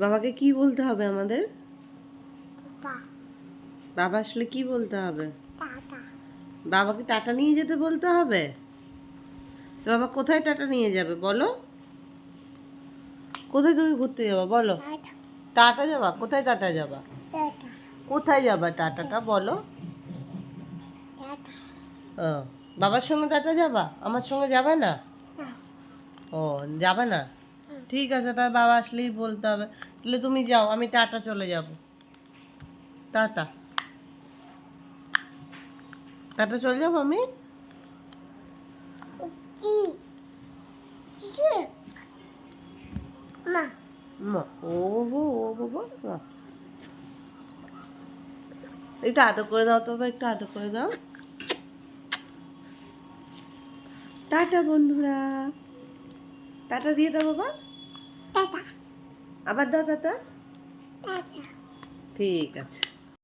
বাবাকে কি বলতে হবে আমাদের? বাবা আসলে কি বলতে হবে? বাবাকে টাটা নিয়ে যেতে বলতে হবে? তো বাবা কোথায় টাটা নিয়ে যাবে বলো? কোথায় তুমি ঘুরতে যাবা বলো? টাটা। যাবা? কোথায় টাটা যাবা? কোথায় যাবা টাটাটা বলো? ও বাবার সঙ্গে টাটা যাবা? আমার সঙ্গে যাবে না। ও যাবে না? ঠিক আছে তাহলে বাবা আসলেই বলতে হবে। তাহলে তুমি যাও আমি টাটা চলে যাব। টাটা। টাটা চলে যাব আমি? মা। ও হো ও বাবা মা। একটু আদর করে দাও তো বাবা একটু আদর করে দাও। টাটা বন্ধুরা। টাটা দিয়ে দাও বাবা। আবার দাদা টাটা ঠিক আছে।